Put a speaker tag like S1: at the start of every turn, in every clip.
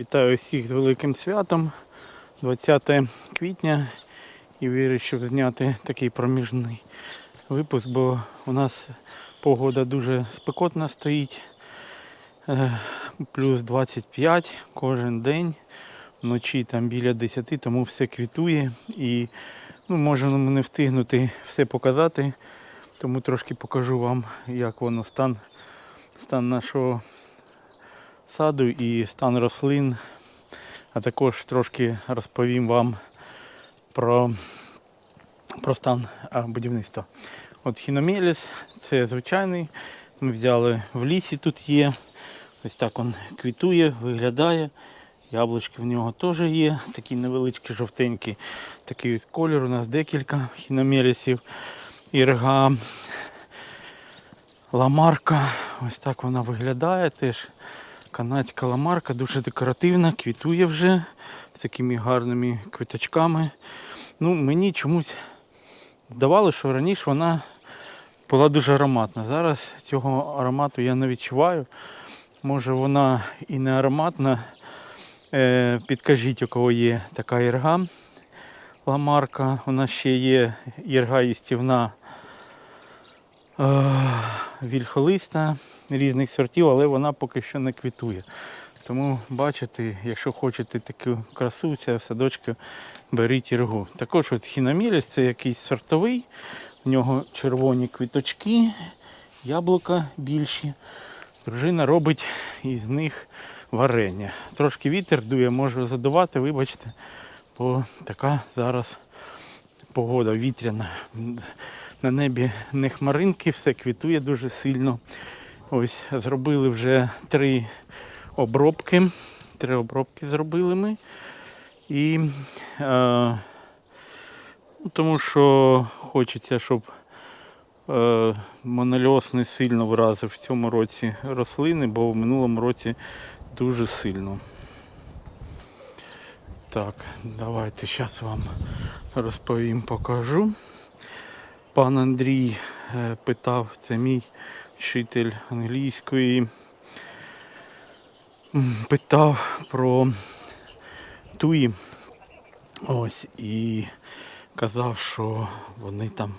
S1: Вітаю всіх з великим святом, 20 квітня, і вирішив зняти такий проміжний випуск, бо у нас погода дуже спекотна стоїть. Е, Плюс 25 кожен день, вночі там біля 10, тому все квітує і ну, можемо не встигнути все показати, тому трошки покажу вам, як воно стан, стан нашого саду і стан рослин, а також трошки розповім вам про, про стан будівництва. От хіномеліс це звичайний. Ми взяли в лісі тут є. Ось так він квітує, виглядає. Яблучки в нього теж є, такі невеличкі жовтенькі. Такий колір у нас декілька хіномелісів. Ірга, ламарка. Ось так вона виглядає теж. Канадська ламарка дуже декоративна, квітує вже з такими гарними квіточками. Ну, мені чомусь здавалося, що раніше вона була дуже ароматна. Зараз цього аромату я не відчуваю. Може вона і не ароматна. Е, підкажіть, у кого є така ірга ламарка. У нас ще є ірга їстівна е, вільхолиста різних сортів, але вона поки що не квітує. Тому бачите, якщо хочете таку красу, ця в садочку, беріть іргу. Також от хіноміліс це якийсь сортовий, в нього червоні квіточки, яблука більші. Дружина робить із них варення. Трошки вітер дує, можу задувати, вибачте, бо така зараз погода вітряна. На небі не хмаринки, все квітує дуже сильно. Ось зробили вже три обробки. Три обробки зробили ми. І е, тому що хочеться, щоб е, монольоз не сильно вразив в цьому році рослини, бо в минулому році дуже сильно. Так, давайте зараз вам розповім, покажу. Пан Андрій е, питав, це мій вчитель англійської, питав про туї. Ось і казав, що вони там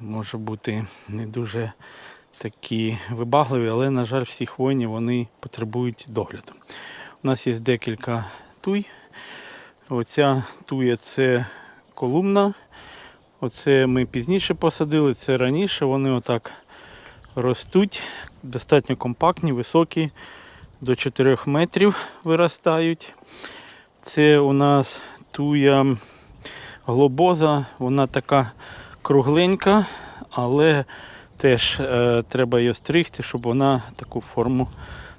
S1: може бути не дуже такі вибагливі, але, на жаль, всі хвойні вони потребують догляду. У нас є декілька туй. Оця туя це колумна. Оце ми пізніше посадили, це раніше. Вони отак ростуть, достатньо компактні, високі, до 4 метрів виростають. Це у нас туя глобоза, вона така кругленька, але теж е, треба її стригти, щоб вона таку форму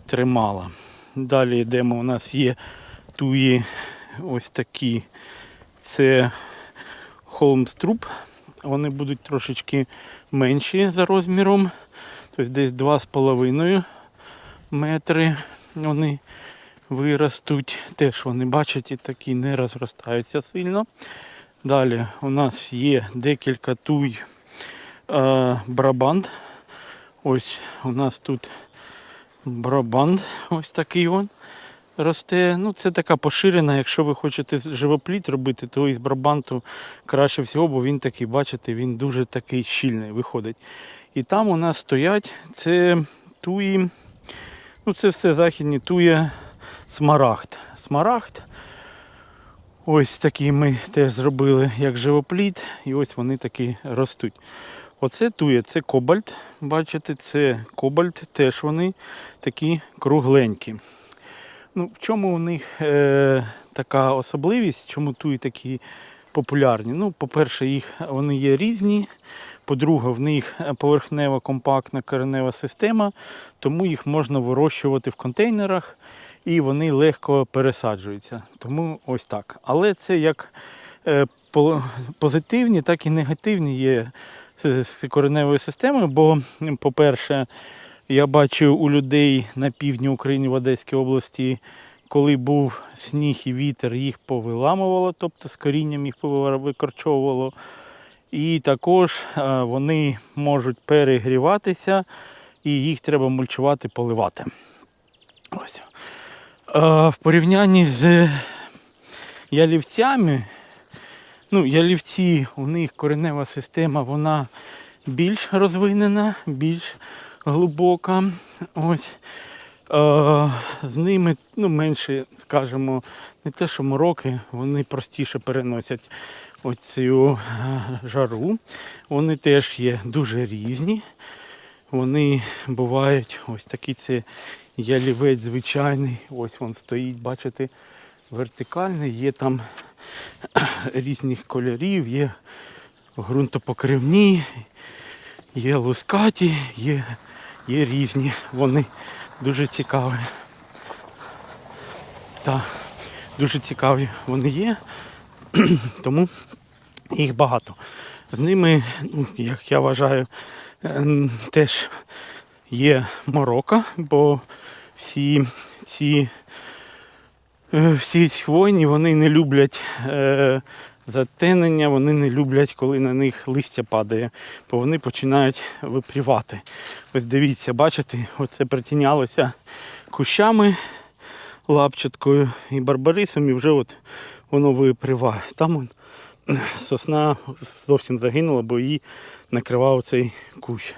S1: тримала. Далі йдемо, у нас є туї ось такі. Це холмструп. Вони будуть трошечки менші за розміром. Тобто десь 2,5 метри вони виростуть. Теж вони бачите, такі не розростаються сильно. Далі у нас є декілька туй е, брабант. Ось у нас тут брабант, ось такий он росте. Ну, це така поширена. Якщо ви хочете живопліт робити, то із брабанту краще всього, бо він такий, бачите, він дуже такий щільний виходить. І там у нас стоять це туї. Ну, це все західні тує смарагд. Смарагд. Ось такі ми теж зробили як живопліт, і ось вони такі ростуть. Оце тує, це кобальт. Бачите, це кобальт, теж вони такі кругленькі. Ну, в чому у них е, така особливість, чому туї такі популярні? Ну, по-перше, їх вони є різні. По-друге, в них поверхнева компактна коренева система, тому їх можна вирощувати в контейнерах і вони легко пересаджуються. Тому ось так. Але це як е, позитивні, так і негативні є з кореневою системою, бо, по-перше, я бачив у людей на півдні України в Одеській області, коли був сніг і вітер, їх повиламувало, тобто з корінням їх викорчовувало. І також е, вони можуть перегріватися і їх треба мульчувати, поливати. Ось. в порівнянні з ялівцями, ну, ялівці, у них коренева система, вона більш розвинена, більш глибока. Ось. Е, з ними ну, менше, скажімо, не те, що мороки, вони простіше переносять оцю е, жару. Вони теж є дуже різні. Вони бувають, ось такий це ялівець звичайний. Ось він стоїть, бачите, вертикальний, є там різних кольорів, є ґрунтопокривні, є лускаті, є, є різні. Вони дуже цікаві. Та дуже цікаві вони є, тому їх багато. З ними, ну, як я вважаю, ем, теж є морока, бо всі ці е, всі ці хвойні вони не люблять е, затенення, вони не люблять, коли на них листя падає, бо вони починають випрівати. Ось дивіться, бачите, оце притінялося кущами лапчаткою і барбарисом, і вже от воно виприває. Там он, сосна зовсім загинула, бо її накривав цей кущ.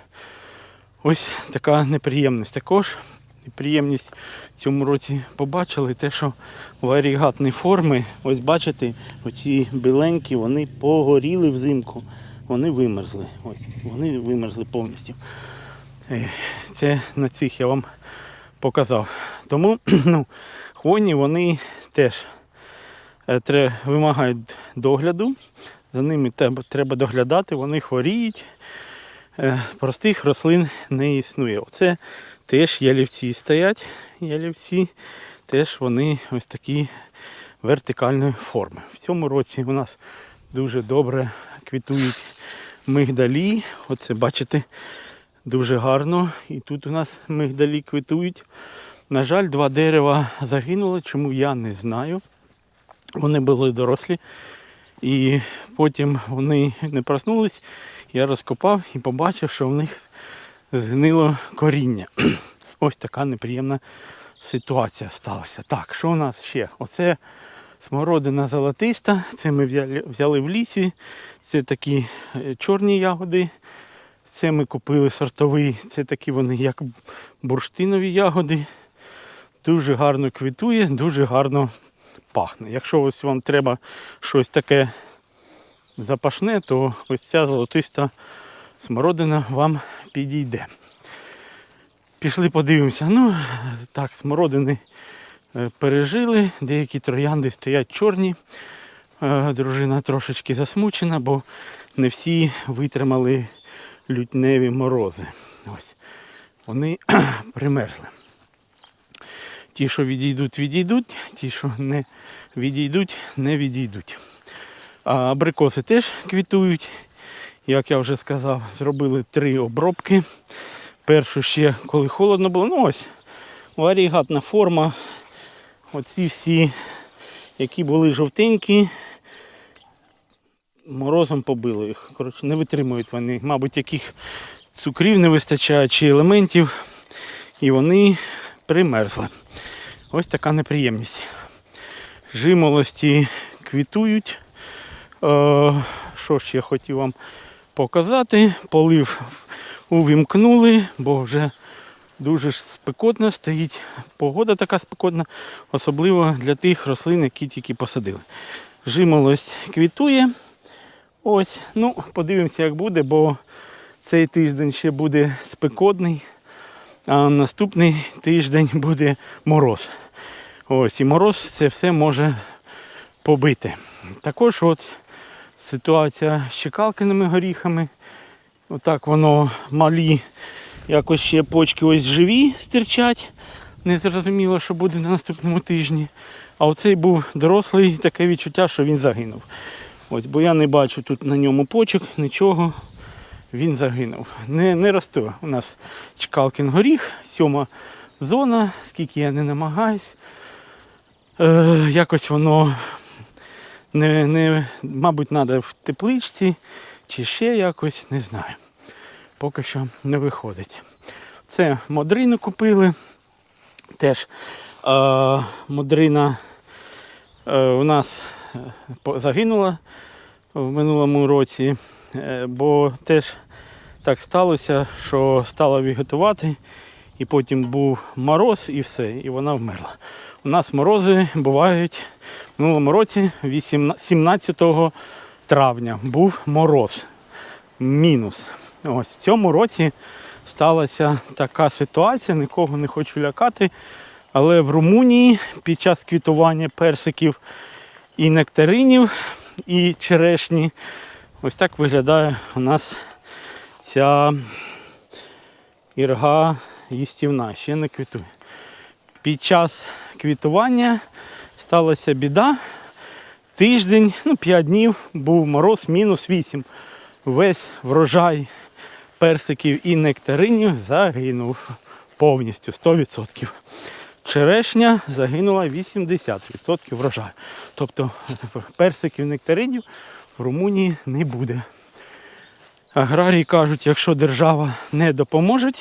S1: Ось така неприємність. Також неприємність в цьому році побачили те, що варігатні форми, ось бачите, оці біленькі, вони погоріли взимку, вони вимерзли. Ось, вони вимерзли повністю. Е, Це на цих я вам показав. Тому ну, хвойні вони теж е, вимагають догляду. За ними треба, треба доглядати, вони хворіють. Е, Простих рослин не існує. Оце теж ялівці стоять. Ялівці теж вони ось такі вертикальної форми. В цьому році у нас дуже добре квітують мигдалі. Оце бачите, дуже гарно. І тут у нас мигдалі квітують. На жаль, два дерева загинули, чому я не знаю. Вони були дорослі. І потім вони не проснулись. Я розкопав і побачив, що в них згнило коріння. Ось така неприємна ситуація сталася. Так, що у нас ще? Оце смородина золотиста. Це ми взяли, в лісі. Це такі е, чорні ягоди. Це ми купили сортовий. Це такі вони, як бурштинові ягоди. Дуже гарно квітує, дуже гарно пахне. Якщо ось вам треба щось таке запашне, то ось ця золотиста смородина вам підійде. Пішли подивимося. Ну, так, смородини е, пережили, деякі троянди стоять чорні. Е, Дружина трошечки засмучена, бо не всі витримали лютневі морози. Ось. Вони примерзли. Ті, що відійдуть, відійдуть, ті, що не відійдуть, не відійдуть. А абрикоси теж квітують. Як я вже сказав, зробили три обробки. Першу ще коли холодно було. Ну ось варігатна форма. Оці всі, які були жовтенькі, морозом побили їх. Коротше, не витримують вони. Мабуть, яких цукрів не вистачає чи елементів. І вони примерзли. Ось така неприємність. Жимолості квітують. Е, що ж я хотів вам показати? Полив увімкнули, бо вже дуже спекотно стоїть. Погода така спекотна, особливо для тих рослин, які тільки посадили. Жимолость квітує. Ось, ну, подивимося, як буде, бо цей тиждень ще буде спекотний, а наступний тиждень буде мороз. Ось, і мороз це все може побити. Також от ситуація з чекалкиними горіхами. Отак воно малі, якось ще почки ось живі стирчать. Не зрозуміло, що буде на наступному тижні. А оцей був дорослий, таке відчуття, що він загинув. Ось, бо я не бачу тут на ньому почок, нічого. Він загинув. Не, не росте. У нас чекалкин горіх, сьома зона, скільки я не намагаюсь. Е, якось воно не, не, мабуть, треба в тепличці чи ще якось, не знаю. Поки що не виходить. Це модрину купили. Теж А, Модрина е, у нас е, загинула в минулому році, е, бо теж так сталося, що стала вегетувати, і потім був мороз і все, і вона вмерла. У нас морози бувають в минулому році, 17 травня, був мороз. Мінус. Ось в цьому році сталася така ситуація, нікого не хочу лякати. Але в Румунії під час квітування персиків і нектаринів, і черешні, ось так виглядає у нас ця ірга їстівна, ще не квітує. Під час квітування сталася біда. Тиждень, ну 5 днів був мороз мінус 8. Весь врожай персиків і нектаринів загинув повністю 100%. Черешня загинула 80% врожаю. Тобто персиків нектаринів в Румунії не буде. Аграрії кажуть, якщо держава не допоможе,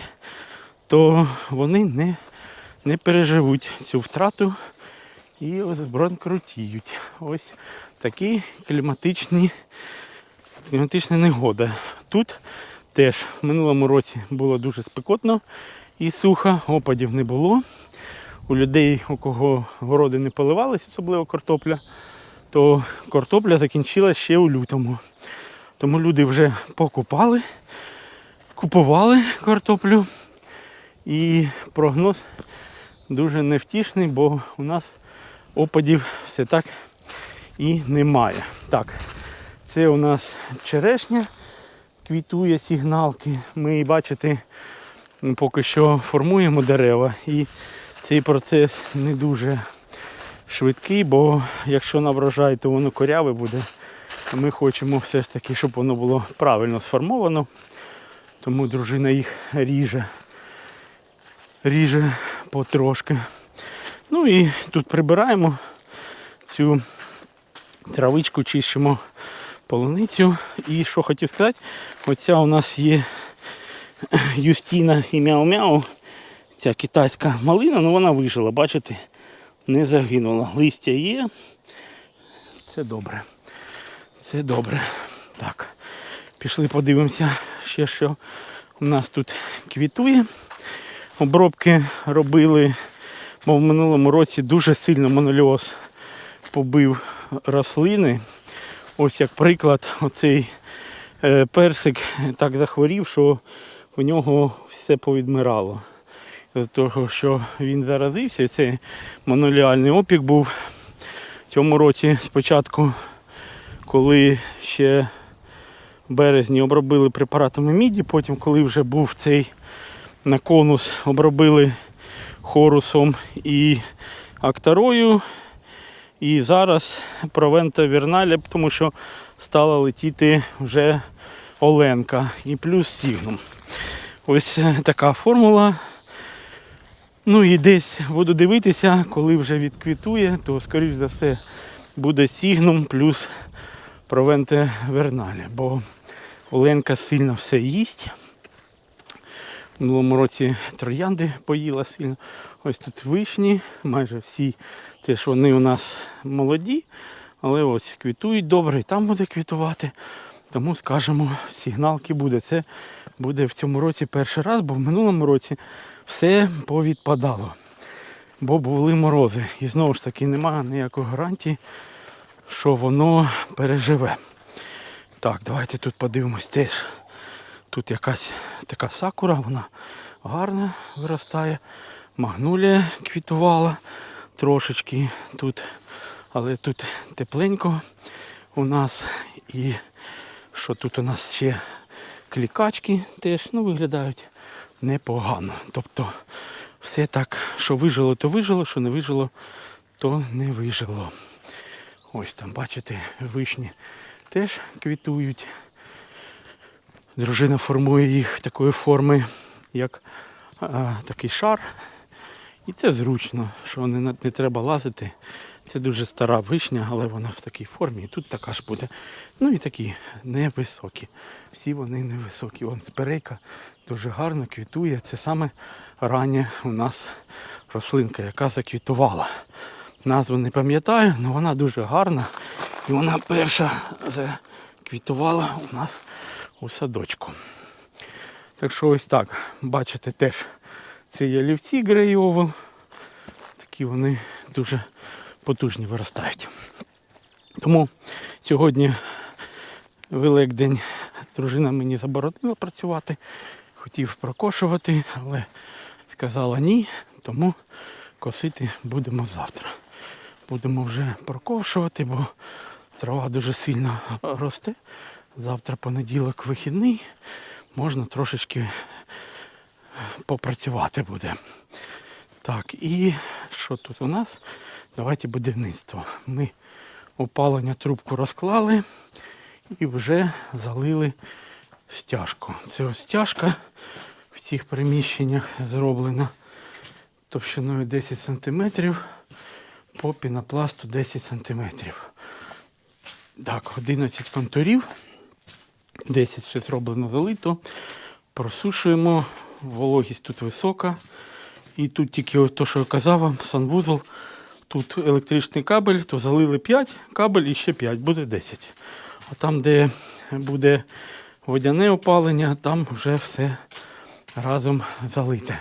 S1: то вони не, не переживуть цю втрату і збронкрутіють. Ось такі кліматичні, кліматична негода. Тут теж в минулому році було дуже спекотно і сухо, опадів не було. У людей, у кого городи не поливались, особливо картопля, то картопля закінчилась ще у лютому. Тому люди вже покупали, купували картоплю. І прогноз дуже невтішний, бо у нас опадів все так і немає. Так, це у нас черешня, квітує сигналки. Ми бачите, поки що формуємо дерева. І цей процес не дуже швидкий, бо якщо на врожай, то воно коряве буде. Ми хочемо все ж таки, щоб воно було правильно сформовано. Тому дружина їх ріже. Ріже потрошки. Ну і тут прибираємо цю травичку, чищимо полуницю. І що хотів сказати, оця у нас є Юстіна і Мяу-Мяу. Ця китайська малина, ну вона вижила, бачите, не загинула. Листя є. Це добре. Це добре. Так. Пішли подивимося ще, що у нас тут квітує. Обробки робили, бо в минулому році дуже сильно монольоз побив рослини. Ось як приклад, оцей е, персик так захворів, що у нього все повідмирало. З того, що він заразився, цей моноліальний опік був в цьому році спочатку, коли ще в березні обробили препаратами міді, потім, коли вже був цей на конус, обробили хорусом і актарою. І зараз провента вірналя, тому що стала летіти вже Оленка і плюс сігнум. Ось е, така формула. Ну і десь буду дивитися, коли вже відквітує, то скоріш за все буде сігнум плюс провенте верналя, бо Оленка сильно все їсть. Минулому році троянди поїла сильно. Ось тут вишні, майже всі теж вони у нас молоді, але ось квітують добре, і там буде квітувати. Тому скажемо, сигналки буде. Це буде в цьому році перший раз, бо в минулому році все повідпадало. Бо були морози. І знову ж таки немає ніякої гарантії, що воно переживе. Так, давайте тут подивимось теж. Тут якась така сакура, вона гарна виростає. Магнолія квітувала трошечки тут, але тут тепленько у нас. І що тут у нас ще клікачки теж ну, виглядають непогано. Тобто все так, що вижило, то вижило, що не вижило, то не вижило. Ось там, бачите, вишні теж квітують. Дружина формує їх такої форми, як а, такий шар. І це зручно, що не, не треба лазити Це дуже стара вишня, але вона в такій формі. І тут така ж буде. Ну і такі невисокі. Всі вони невисокі. Вон сперейка дуже гарно квітує. Це саме рання у нас рослинка, яка заквітувала. Назву не пам'ятаю, але вона дуже гарна. І вона перша заквітувала у нас у садочку. Так що ось так. Бачите теж це є лівці грейовел. Такі вони дуже потужні виростають. Тому сьогодні Великдень дружина мені заборонила працювати. Хотів прокошувати, але сказала ні, тому косити будемо завтра. Будемо вже прокошувати, бо трава дуже сильно росте. Завтра понеділок вихідний, можна трошечки попрацювати буде. Так, і що тут у нас? Давайте будівництво. Ми опалення трубку розклали і вже залили стяжку. Це стяжка в цих приміщеннях зроблена товщиною 10 см по пінопласту 10 см. Так, 11 контурів. 10 ще зроблено залито. Просушуємо. Вологість тут висока. І тут тільки то, що я казав вам, санвузол. Тут електричний кабель, то залили 5 кабель і ще 5, буде 10. А там, де буде водяне опалення, там вже все разом залите.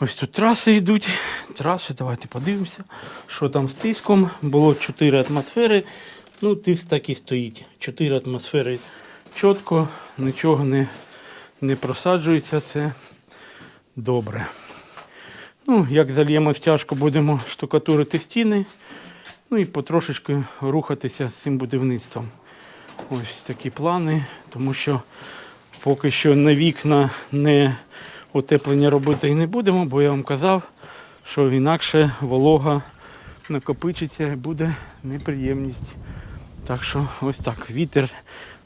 S1: Ось тут траси йдуть. Траси, давайте подивимося, що там з тиском. Було 4 атмосфери. Ну, тиск так і стоїть. 4 атмосфери чітко, нічого не, не просаджується. Це добре. Ну, як зальємо стяжку, будемо штукатурити стіни. Ну і потрошечки рухатися з цим будівництвом. Ось такі плани, тому що поки що не вікна, не утеплення робити і не будемо, бо я вам казав, що інакше волога накопичиться і буде неприємність. Так що ось так. Вітер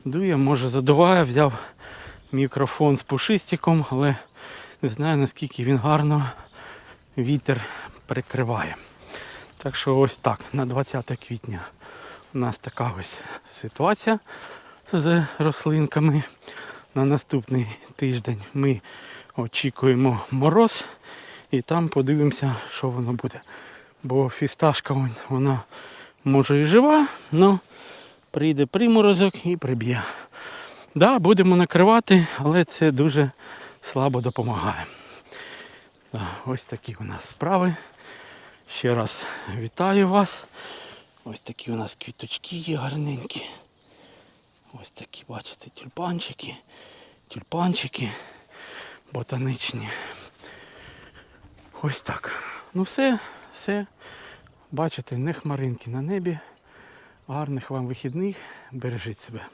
S1: дує, може задуває, взяв мікрофон з пушистиком, але не знаю наскільки він гарно вітер прикриває. Так що ось так, на 20 квітня у нас така ось ситуація з рослинками. На наступний тиждень ми очікуємо мороз і там подивимося, що воно буде. Бо фісташка вона може і жива, але прийде приморозок і приб'є. Да, будемо накривати, але це дуже слабо допомагає. Да, ось такі у нас справи. Ще раз вітаю вас. Ось такі у нас квіточки є гарненькі. Ось такі, бачите, тюльпанчики, тюльпанчики ботаничні. Ось так. Ну все, все. Бачите, не хмаринки на небі. Гарних вам вихідних. Бережіть себе.